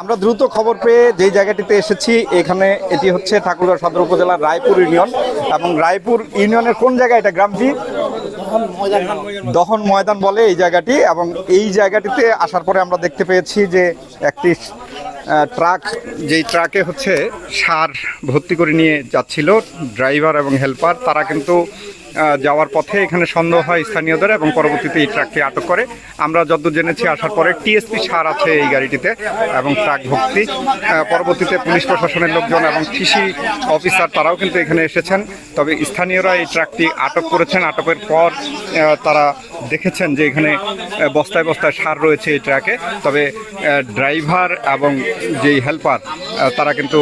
আমরা দ্রুত খবর পেয়ে যেই জায়গাটিতে এসেছি, এখানে এটি হচ্ছে ঠাকুরগাঁ সদর উপজেলার রায়পুর ইউনিয়ন এবং রায়পুর ইউনিয়নের কোন জায়গা এটা গ্রামটি? দহন ময়দান বলে এই জায়গাটি এবং এই জায়গাটিতে আসার পরে আমরা দেখতে পেয়েছি যে একটি ট্রাক, যেই ট্রাকে হচ্ছে সার ভর্তি করে নিয়ে যাচ্ছিল ড্রাইভার এবং হেল্পার, তারা কিন্তু যাওয়ার পথে এখানে সন্দেহ হয় স্থানীয়দের এবং পরবর্তীতে এই ট্রাকটি আটক করে। আমরা যত জেনেছি, আসার পরে টিএসপি সার আছে এই গাড়িটিতে এবং ট্রাক ভর্তি। পরবর্তীতে পুলিশ প্রশাসনের লোকজন এবং কৃষি অফিসার তারাও কিন্তু এখানে এসেছেন। তবে স্থানীয়রা এই ট্রাকটি আটক করেছেন। আটকের পর তারা দেখেছেন যে এখানে বস্তায় বস্তায় সার রয়েছে এই ট্রাকে। তবে ড্রাইভার এবং যেই হেল্পার তারা কিন্তু